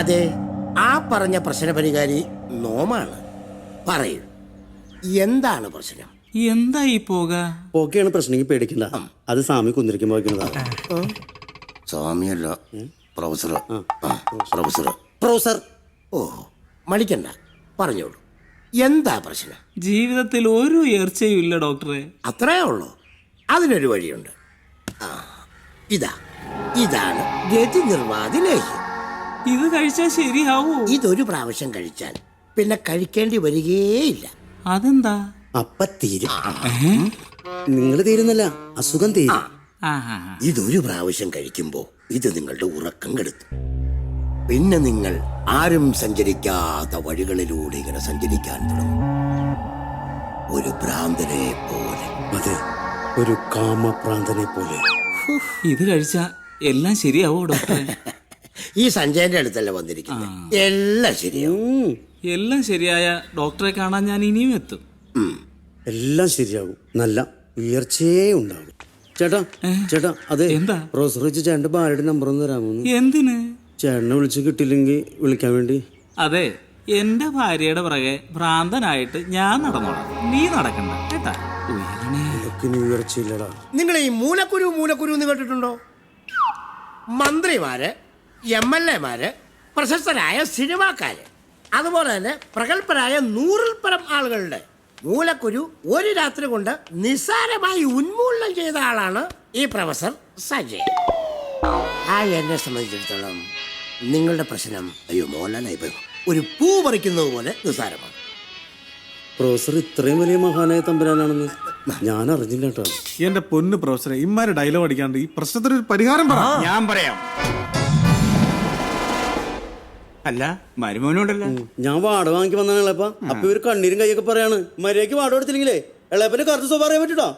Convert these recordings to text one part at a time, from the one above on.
അതെ ആ പറഞ്ഞ പ്രശ്നപരിഹാരി നോമാണ്. പറയൂ എന്താണ് പ്രശ്നം? എന്താ ഈ പോക? ഓക്കെയാണ് പ്രശ്നം പേടിക്കണ്ട. അത് സ്വാമി കുന്തിരിക്കുമ്പോ വയ്ക്കുന്നതാണ് സ്വാമിയല്ല പ്രൊഫസർ പ്രൊഫസർ പ്രൊഫസർ? ഓ. മടിക്കണ്ട പറഞ്ഞോളൂ. എന്താ പ്രശ്നം? ജീവിതത്തിൽ ഒരു ഉയർച്ചയും ഇല്ല ഡോക്ടറെ. അത്രേ ഉള്ളൂ. അതിനൊരു വഴിയുണ്ട്. ആ ഇതാ. ഇതാണ് ഗതി നിർവാതി ലേഹ്യം. ഇത് കഴിച്ചാൽ ശരിയാവൂ. ഇതൊരു പ്രാവശ്യം കഴിച്ചാൽ പിന്നെ കഴിക്കേണ്ടി വരികേയില്ല അതെന്താ? അപ്പ തീരും. നിങ്ങൾ തീരുന്നല്ല അസുഖം തീരും. ആഹാ. ഇതൊരു പ്രാവശ്യം കഴിക്കുമ്പോ ഇത് നിങ്ങളുടെ ഉറക്കം കെടുത്തു. പിന്നെ നിങ്ങൾ ആരും സഞ്ചരിക്കാത്ത വഴികളിലൂടെ ഇങ്ങനെ സഞ്ചരിക്കാൻ തുടങ്ങും. ഒരു ഭ്രാന്തനെ പോലെ. അതെ ഒരു കാമപ്രാന്തനെ പോലെ. ഇത് കഴിച്ചാ എല്ലാം ശരിയാവോ ഡോക്ടറെ? ഈ സഞ്ജയന്റെ അടുത്തല്ല വന്നിരിക്കുന്നത്? എല്ലാം ശരിയാവും. എല്ലാം ശരിയായ ഡോക്ടറെ കാണാൻ ഞാൻ ഇനിയും എത്തും. എല്ലാം ശരിയാകും നല്ല ഉയർച്ചയേ ഉണ്ടാകും ചേട്ടാ ചേട്ടാ അതെ. എന്താ? റോസ് റോച്ച് ചേട്ടന്റെ ഭാര്യയുടെ നമ്പർ ഒന്ന് തരാമോ? എന്തിന്? ചേട്ടനെ വിളിച്ച് കിട്ടില്ലെങ്കിൽ വിളിക്കാൻ വേണ്ടി. അതെ എന്റെ ഭാര്യയുടെ പുറകെ ഭ്രാന്തനായിട്ട് ഞാൻ നടന്നോളാം. നീ നടക്കണ്ട കേട്ടാ? ഉയർച്ചയില്ലടാ. നിങ്ങൾ ഈ മൂലക്കുരു മൂലക്കുരു എന്ന് കേട്ടിട്ടുണ്ടോ? മന്ത്രിമാര് എം എൽ എമാര് പ്രശസ്തരായ സിനിമാക്കാര് അതുപോലെ തന്നെ പ്രഗത്ഭരായ നൂറിൽ പരം ആളുകളുടെ മൂലക്കുരു ഒരു രാത്രി കൊണ്ട് നിസ്സാരമായി ഉന്മൂലനം ചെയ്ത ആളാണ് ഈ പ്രൊഫസർ സജയ്. ആ എന്നെ സംബന്ധിച്ചിടത്തോളം നിങ്ങളുടെ പ്രശ്നം അയ്യോ മോഹൻലാലായി പോയി ഒരു പൂ പറിക്കുന്നത് പോലെ നിസ്സാരമാണ്. പ്രൊഫസർ ഇത്രയും വലിയ മഹാനായ തമ്പുരാനാണെന്ന് ഞാൻ അറിഞ്ഞില്ല കേട്ടോ. എന്റെ പൊന്ന് പ്രൊഫസറെ ഇമ്മാര് ഡയലോഗ് അടിക്കാണ്ട് ഈ പ്രശ്നത്തിന് ഒരു പരിഹാരം പറ. ഞാൻ പറയാം. അല്ല മരുമോനോടല്ല ഞാൻ വാട വാങ്ങിക്ക് വന്നാണ് ഇളപ്പ അപ്പൊ ഇവർ കണ്ണീരും കൈയൊക്കെ പറയാണ്. മര്യാദയ്ക്ക് വാട കൊടുത്തില്ലെങ്കിലേ ഇളയപ്പന്റെ കറുത്ത സ്വഭാവം അറിയാൻ പറ്റൂട്ടോ?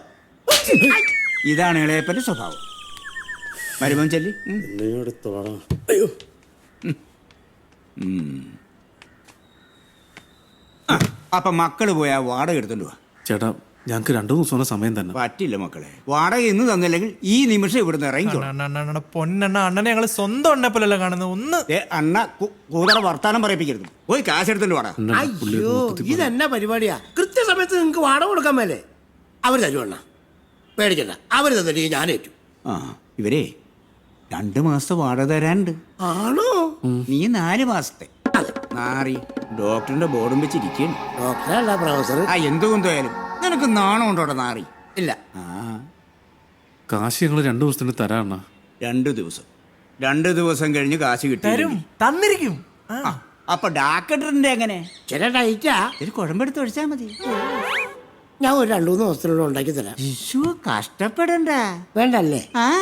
ഇതാണ് ഇളയപ്പന്റെ സ്വഭാവം. മരുമോൻ ചെല്ലി. അയ്യോ. അപ്പൊ മക്കൾ പോയാ വാടക എടുത്തോണ്ട് പോവാ ചേട്ടാ ഞങ്ങക്ക് രണ്ടു ദിവസം സമയം തന്നെ. പറ്റില്ല മക്കളെ. വാടക ഇന്ന് തന്നില്ലെങ്കിൽ ഈ നിമിഷം ഇവിടുന്ന് ഇറങ്ങിക്കോ. അണ്ണ, അണ്ണ, അണ്ണ, പൊന്നണ്ണ അണ്ണനെ ഞങ്ങൾ സ്വന്തം അണ്ണനെ പോലെയല്ല കാണുന്നത്. ഒന്ന് ഏ അണ്ണ കു- കൂതറ വർത്താനം പറയിപ്പിക്കരുത്. പോയി കാശ് എടുത്തിട്ട് വാടാ. അയ്യോ ഇതെന്നാ പരിപാടിയാ? കൃത്യസമയത്ത് നിങ്ങൾക്ക് വാടക കൊടുക്കാൻ മേലേ അവർ തരുവണ്ണ പേടിക്കണ്ട. അവർ തന്നിട്ട് ഞാൻ ഏറ്റു. ആ ഇവരെ രണ്ട് മാസത്തെ വാടക തരാനുണ്ട്. ആണോ? നീ നാല് മാസത്തെ. അതെ. നാറി ഡോക്ടറിന്റെ ബോർഡും വെച്ചിരിക്കുന്നു ഡോക്ടറല്ല പ്രൊഫസർ ആ എന്തുകൊണ്ടായാലും നിനക്ക് നാണം ഉണ്ടോടെ നാറി? ഇല്ല. ആ. കാശ് ഞങ്ങൾ രണ്ടു ദിവസത്തിന് തരാണ രണ്ട് ദിവസം. രണ്ട് ദിവസം കഴിഞ്ഞ് കാശി കിട്ടും തരും. തന്നിരിക്കും. ആ. അപ്പൊ ഡാക്ടറിന്റെ എങ്ങനെ? ചില ഡൈറ്റാ. ഒരു കുഴമ്പെടുത്ത് ഒഴിച്ചാ മതി. ഞാൻ ഒരു രണ്ടു മൂന്ന് ദിവസത്തിനുള്ളിൽ ഉണ്ടാക്കി തരാം. ശിശു കഷ്ടപ്പെടണ്ട. വേണ്ടല്ലേ? ആ.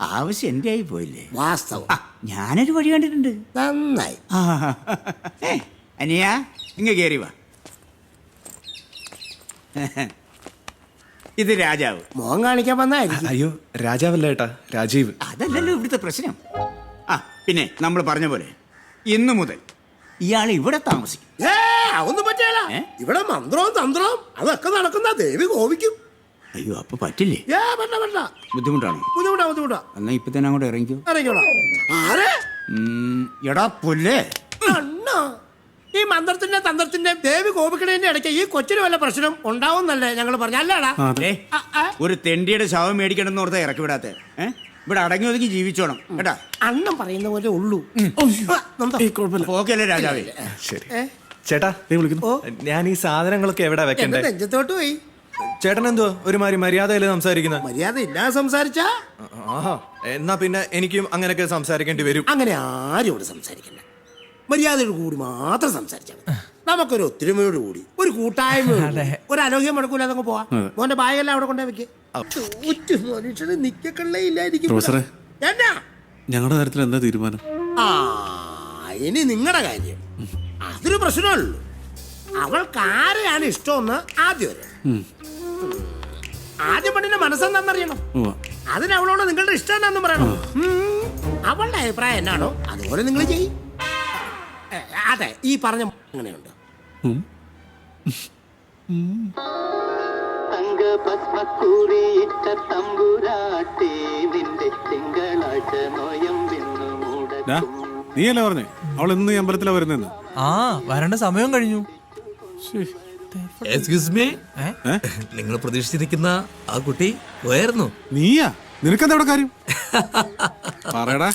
ആവശ്യം എന്റെ ആയി പോയില്ലേ? വാസ്തവം. ആ, ഞാനൊരു വഴി കണ്ടിട്ടുണ്ട്. നന്നായി. അനിയാ അനിയ ഇങ്ങ കേറി വാ. ഇത് രാജാവ്. മോൻ കാണിക്കാൻ വന്നായിരിക്കും. അയ്യോ രാജാവല്ല ഏട്ടാ? രാജീവ്. അതല്ലല്ലോ ഇവിടുത്തെ പ്രശ്നം. ആ പിന്നെ നമ്മൾ പറഞ്ഞ പോലെ ഇന്നു മുതൽ ഇയാൾ ഇവിടെ താമസിക്കും. ഏ അതൊന്നും പറ്റിയല്ല. ഏ? ഇവിടെ മന്ത്രവും തന്ത്രവും അതൊക്കെ നടക്കുന്ന ദേവി കോപിക്കും. അയ്യോ അപ്പൊ പറ്റില്ലേ? ഏ ബുദ്ധിമുട്ടാണോ? ബുദ്ധിമുട്ടാ ബുദ്ധിമുട്ടാ. എന്നാ ഇപ്പൊ തന്നെ അങ്ങോട്ട് ഇറങ്ങിക്കോ. അറിയിക്കോളാം ആരെ? ഉം, എടാ പുല്ലേ. ഈ മന്ത്രത്തിന്റെ തന്ത്രത്തിന്റെ ദേവി കോപിക്കണേന്റെ ഇടയ്ക്ക് ഈ കൊച്ചിന് വല്ല പ്രശ്നം ഉണ്ടാവുന്നല്ലേ ഞങ്ങൾ പറഞ്ഞ. അല്ലടാ. ആ. ഒരു തെണ്ടിയുടെ ശവം മേടിക്കണം എന്ന് ഓർത്താ ഇറക്കി വിടാത്ത. ഏ? ഇവിടെ അടങ്ങി ഒതുങ്ങി ജീവിച്ചോണം. കേട്ടാ? അണ്ണം പറയുന്ന പോലെ ഉള്ളൂ. ആ, നന്ദാ. ഓക്കെയല്ലേ രാജാവേ? ശരി. ഏ? ചേട്ടാ നീ വിളിക്കുന്നു. ഞാൻ ഈ സാധനങ്ങളൊക്കെ എവിടെ എന്റെ വെക്കണ്ടേ നെഞ്ചത്തോട്ട് പോയി. ചേട്ടൻ എന്തോ ഒരുമാതിരി മര്യാദയിൽ സംസാരിക്കുന്നത് മര്യാദ ഇല്ലാതെ സംസാരിച്ചാ? ആഹാ എന്നാ പിന്നെ എനിക്കും അങ്ങനെയൊക്കെ സംസാരിക്കേണ്ടി വരും. അങ്ങനെ ആരും ഇവിടെ സംസാരിക്കണ്ട. മര്യാദയോട് കൂടി മാത്രം സംസാരിച്ചാൽ മതി. നമുക്കൊരു ഒത്തൊരുമയോട് കൂടി ഒരു കൂട്ടായ്മയോട് ഒരു അലോഹ്യം മുടക്കൂല അതങ്ങ് പോവാ. മോന്റെ ബാഗെല്ലാം അവിടെ കൊണ്ടേ വെക്ക്. ഒറ്റ മനുഷ്യന് നിക്കക്കള്ളേ ഇല്ലായിരിക്കും പ്രൊഫസറെ. എന്നാ? ഞങ്ങളുടെ കാര്യത്തിൽ എന്താ തീരുമാനം? ആ ഇനി നിങ്ങളുടെ കാര്യം. അതൊരു പ്രശ്നമല്ലോ അവൾക്ക് ആരെയാണ് ഇഷ്ടമെന്ന് ആദ്യം അറിയണം. ആദ്യം പെണ്ണിന്റെ മനസ്സെന്താണെന്നറിയണം. അതിന് അവളോട് നിങ്ങളുടെ ഇഷ്ടം എന്നാന്നും പറയണം. ഉം. അവളുടെ അഭിപ്രായം എന്നാണോ അതുപോലെ നിങ്ങൾ ചെയ്യും. അതെ ഈ പറഞ്ഞ അങ്ങനെയുണ്ട്. നീയല്ലേ പറഞ്ഞേ? അവൾ ഇന്ന് ഈ അമ്പലത്തിലാ വരുന്നെന്ന് ആ വരേണ്ട സമയം കഴിഞ്ഞു. Excuse me? നിങ്ങൾ പ്രതീക്ഷിച്ചിരിക്കുന്ന ആ കുട്ടി പോയായിരുന്നു. നീയാ? നിനക്കെന്താ കാര്യം? പറയടാ.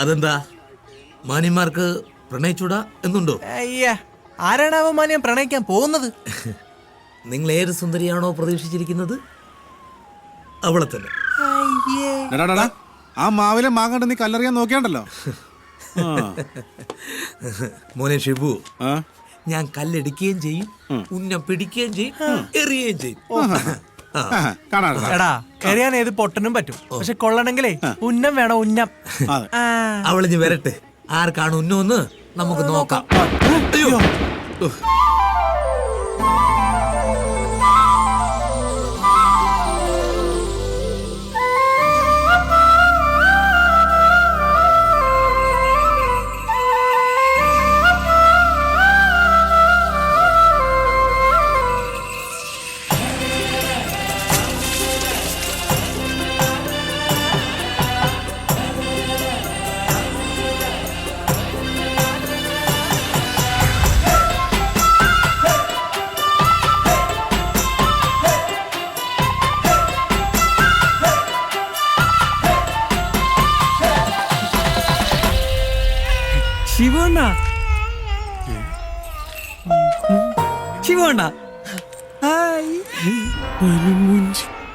അതെന്താ? മാന്യന്മാർക്ക് പ്രണയിച്ചൂടാ എന്നുണ്ടോ? അയ്യ ആരാണ് അവൻ മാനിയം പ്രണയിക്കാൻ പോകുന്നത്? നിങ്ങൾ ഏത് സുന്ദരിയാണോ പ്രതീക്ഷിച്ചിരിക്കുന്നത്? അവളെ തന്നെ. ആ മാവിലെ മാങ്ങണ്ട നീ കല്ലറിയാൻ നോക്കിയാണ്ടല്ലോ. മോനെ ഷിബു ആ, ഞാൻ കല്ലെടുക്കുകയും ചെയ്യും ഉന്നം പിടിക്കുകയും ചെയ്യും എറിയുകയും ചെയ്യും. എടാ എറിയാൻ ഏത് പൊട്ടനും പറ്റും. പക്ഷെ കൊള്ളണെങ്കിലേ ഉന്നം വേണം ഉന്നം. അവളിഞ്ഞ് വരട്ടെ. ആർക്കാണ് ഉന്നോന്ന് നമുക്ക് നോക്കാം. അയ്യോ.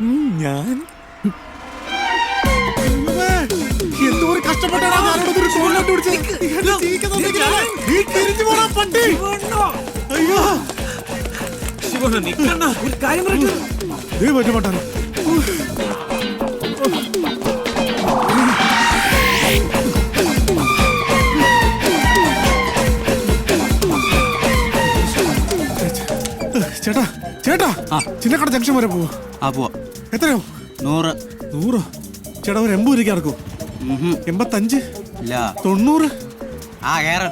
ഉം, ഞാൻ. എന്തോരം കഷ്ടപ്പെട്ടാടാ ഞാനിവിടെ ഒരു തോളിലോട്ട് പിടിച്ച് എന്നെ ജീവിക്കാൻ സമ്മതിക്കില്ലല്ലേ? നീ തിരിഞ്ഞു പട്ടി. അയ്യോ. ശിവണ്ണ നിക്കണ്ണ. ഒരു കാര്യം പറയട്ടെ. ദേ പറ്റു ചിന്നക്കട ജംഗ്ഷൻ വരെ പോവോ? ആ പോവാ. എത്രയോ? നൂറ്. നൂറോ? ചേട്ടാ ഒരു എൺപത് രൂപയ്ക്ക് ഇറക്കോ. എൺപത്തഞ്ച്? ഇല്ല. തൊണ്ണൂറ്? ആ കേറ.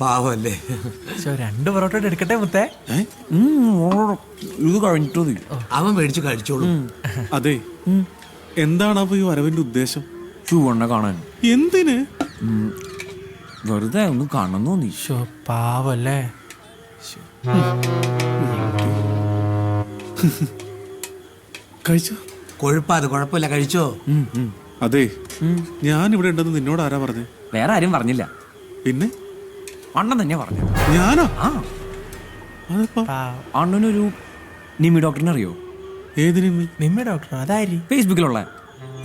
പാവല്ലേ. രണ്ട് പൊറോട്ട എടുക്കട്ടെ മുത്തേ? ഇത് കഴിഞ്ഞിട്ടോ അവൻ മേടിച്ചു കഴിച്ചോളൂ. അതെ. എന്താണ് അപ്പൊ ഈ വരവിന്റെ ഉദ്ദേശം? ചൂവണ്ണ കാണാൻ. എന്തിന്? വെറുതെ ഒന്ന് കാണണം തോന്നി പാവല്ലേ. കഴിച്ചു? കൊഴുപ്പാത് കുഴപ്പമില്ല കഴിച്ചോ? അതെ. ഞാൻ ഇവിടെ ഉണ്ടെന്ന് നിന്നോട് ആരാ പറഞ്ഞേ? വേറെ ആരും പറഞ്ഞില്ല. പിന്നെ? അണ്ണൻ തന്നെ പറഞ്ഞു ഞാനോ? ആ. അതിപ്പോ? അണ്ണനൊരു നിമി ഡോക്ടറിനെ അറിയോ? ഏതിനു നിമ്മ? ഡോക്ടർ അതായി ഫേസ്ബുക്കിലുള്ള.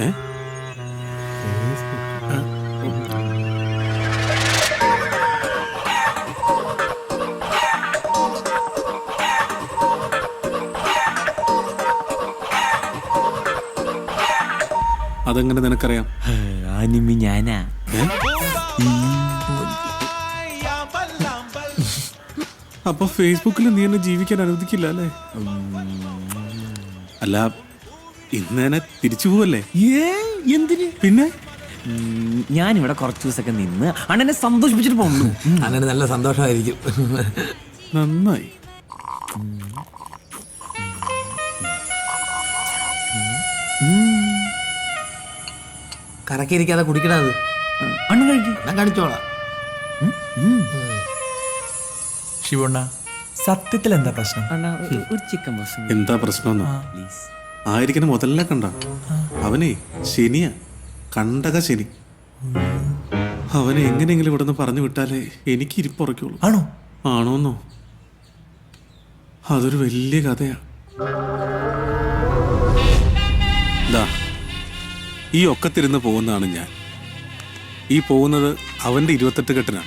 ഏ? അതെങ്ങനെ നിനക്കറിയാം? ആ നിമി ഞാനാ. അപ്പൊ ഫേസ്ബുക്കിൽ നീ എന്നെ ജീവിക്കാൻ അനുവദിക്കില്ല അല്ലേ? അല്ല ഇന്ന് തന്നെ തിരിച്ചു പോവല്ലേ? ഏ എന്തിന്? പിന്നെ? ഞാൻ ഞാനിവിടെ കുറച്ച് ദിവസമൊക്കെ നിന്ന് അണ്ണനെ സന്തോഷിപ്പിച്ചിട്ട് പോകുന്നു. അങ്ങനെ നല്ല സന്തോഷമായിരിക്കും. നന്നായി. കറക്കിയിരിക്കാതെ കുടിക്കണത് അണ്ണൻ കഴിക്കും. ഞാൻ കാണിച്ചോളാം ശിവണ്ണ സത്യത്തിൽ എന്താ പ്രശ്നം? അണ്ണ ഒരു- ഒരു ചിക്കൻ എന്താ പ്രശ്നം പ്ലീസ് ആയിരിക്കുന്ന മുതലേ കണ്ട. അവനെ ശനിയാ. കണ്ടക ശനി. അവനെ എങ്ങനെയെങ്കിലും ഇവിടെ നിന്ന് പറഞ്ഞു വിട്ടാലേ എനിക്ക് ഇരിപ്പുറയ്ക്കുള്ളൂ. ആണോ? ആണോന്നോ? അതൊരു വലിയ കഥയാ. ദാ ഈ ഒക്കത്തിരുന്ന് പോകുന്നതാണ് ഞാൻ. ഈ പോകുന്നത് അവന്റെ ഇരുപത്തെട്ട് കെട്ടിനാണ്.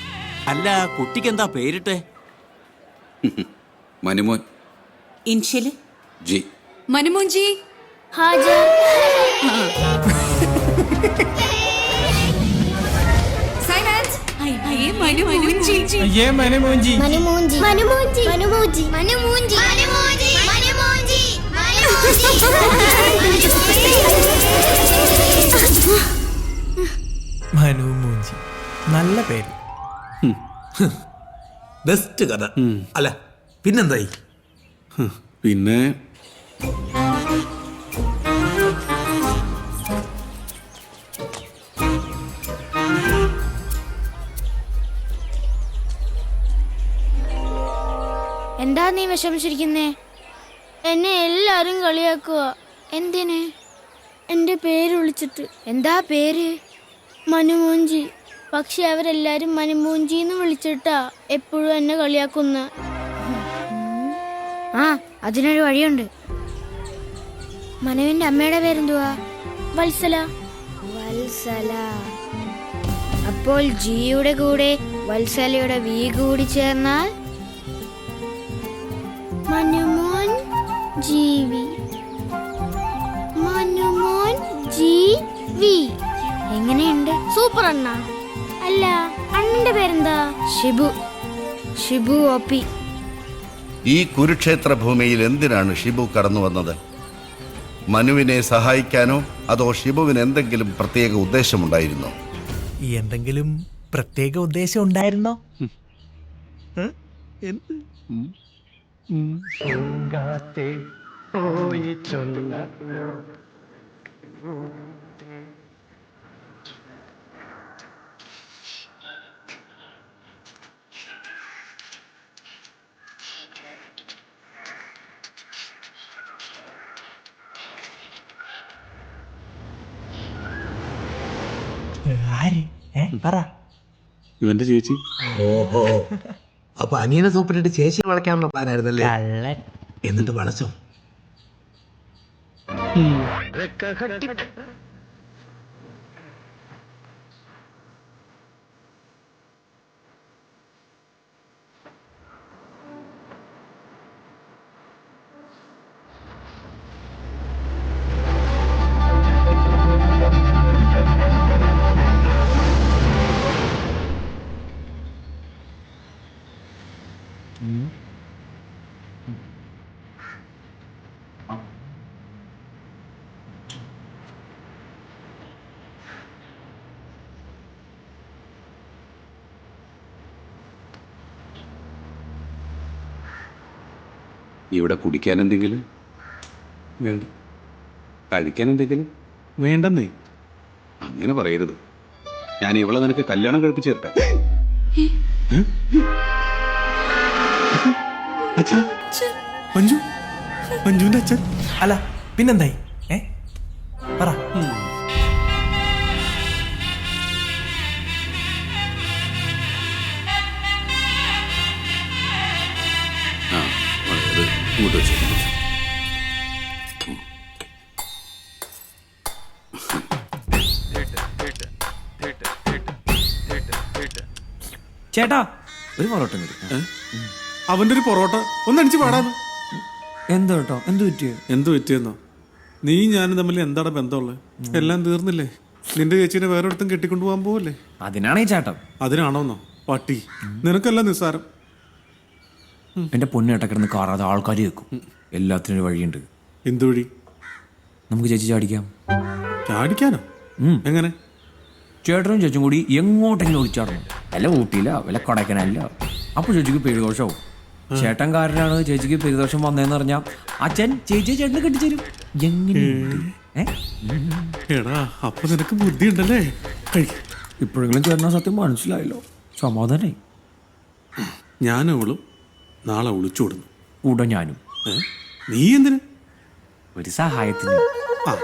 അല്ല കുട്ടിക്ക് എന്താ പേരിട്ടെ? Manumon. Initial? G. Manumonji? Silence I I M Manumoonji അയ്യേ മനമോഞ്ചി മനുമൂഞ്ചി മനുമൂഞ്ചി മനുമൂഞ്ചി മനുമൂഞ്ചി മനുമൂഞ്ചി മനു മൂഞ്ചി നല്ല പേര്. ബെസ്റ്റ് കഥ. അല്ല? പിന്നെന്തായി? പിന്നെ? എന്താ നീ വിഷമിച്ചിരിക്കുന്നേ? എന്നെ എല്ലാരും കളിയാക്കുക എന്തിന്? എന്റെ പേര് വിളിച്ചിട്ട്. എന്താ പേര്? മനുമൂഞ്ചി. പക്ഷെ അവരെല്ലാരും മനമൂഞ്ചി എന്ന് വിളിച്ചിട്ടാ എപ്പോഴും എന്നെ കളിയാക്കുന്ന. ആ അതിനൊരു വഴിയുണ്ട്. മനുവിന്റെ അമ്മയുടെ പേരെന്തുവാ? വത്സല. വത്സല. അപ്പോൾ ജിയുടെ കൂടെ വത്സലയുടെ വി കൂടി ചേർന്നാൽ? മനുമോൻ ജീവി മനുമോൻ ജീവി എങ്ങനെയുണ്ട്? സൂപ്പർ അണ്ണ അല്ല അണ്ണന്റെ പേരെന്താ? ഷിബു. ഷിബു ഒപ്പി ഈ കുരുക്ഷേത്ര ഭൂമിയിൽ എന്തിനാണ് ഷിബു കടന്നു വന്നത്? മനുവിനെ സഹായിക്കാനോ അതോ ഷിബുവിന് എന്തെങ്കിലും പ്രത്യേക ഉദ്ദേശമുണ്ടായിരുന്നോ? ഈ എന്തെങ്കിലും പ്രത്യേക ഉദ്ദേശം ഉണ്ടായിരുന്നോ? ആര്? ഏ പറ. ഇവന്റെ ചേച്ചി. ഓഹോ. അപ്പൊ അനിയനെ സൂപ്പറിട്ട് ചേച്ചി വളയ്ക്കാനുള്ള പ്ലാൻ ആയിരുന്നല്ലേ കള്ളൻ. എന്നിട്ട് വളച്ചോ? ഇവിടെ കുടിക്കാൻ എന്തെങ്കിലും? വേണ്ട. കഴിക്കാൻ എന്തെങ്കിലും? വേണ്ടെന്നേ. അങ്ങനെ പറയരുത്. ഞാൻ ഇവളെ നിനക്ക് കല്യാണം കഴിപ്പിച്ചു തരട്ടെ. മഞ്ജു മഞ്ജുവിന്റെ അച്ഛൻ. അല്ല പിന്നെന്തായി? ഏ? പറ. ഇങ്ങോട്ട് വെച്ചു. ചേട്ടാ ഒരു പൊറോട്ട അവന്റെ ഒരു പൊറോട്ട ഒന്നടിച്ച് പാടാന്ന്. എന്തോ കേട്ടോ? എന്ത് പറ്റിയോ? എന്ത് പറ്റിയെന്നോ? നീ ഞാനും തമ്മിൽ എന്താണ് ബന്ധമുള്ളത് എല്ലാം തീർന്നില്ലേ? നിന്റെ ചേച്ചീനെ വേറൊരിടത്തും കെട്ടിക്കൊണ്ടു പോകാൻ പോവല്ലേ? അതിനാണ് ഈ ചേട്ടൻ. അതിനാണോന്നോ? പട്ടി. നിനക്കല്ല നിസ്സാരം. എന്റെ പൊന്നേട്ട കിടന്ന് കാറാതെ ആൾക്കാർ വെക്കും എല്ലാത്തിനും ഒരു വഴിയുണ്ട്. എന്തു വഴി? നമുക്ക് ചേച്ചി ചാടിക്കാം. ചാടിക്കാനോ? എങ്ങനെ? ചേട്ടനും ചേച്ചും കൂടി എങ്ങോട്ടെങ്കിലും ഒളിച്ചാടണം വല്ല ഊട്ടിയില്ല വല്ല കൊടക്കനല്ല. അപ്പൊ ചേച്ചിക്ക് പേരുദോഷമാവും ചേട്ടൻ കാരനാണ് ചേച്ചിക്ക് പേരുദോഷം വന്നതെന്ന് പറഞ്ഞാ അച്ഛൻ ചേച്ചി ചേട്ടന് കെട്ടിച്ചേരും. എടാ അപ്പൊ നിനക്ക് ബുദ്ധി ഉണ്ടല്ലേ ഇപ്പോഴെങ്കിലും ചേട്ടനാ സത്യം മനസ്സിലായല്ലോ. സമാധാനായി. ഞാനവളും നാളെ ഒളിച്ചോടുന്നു കൂടെ ഞാനും. നീ എന്തിന്? ഒരു സഹായത്തിന്. ആ.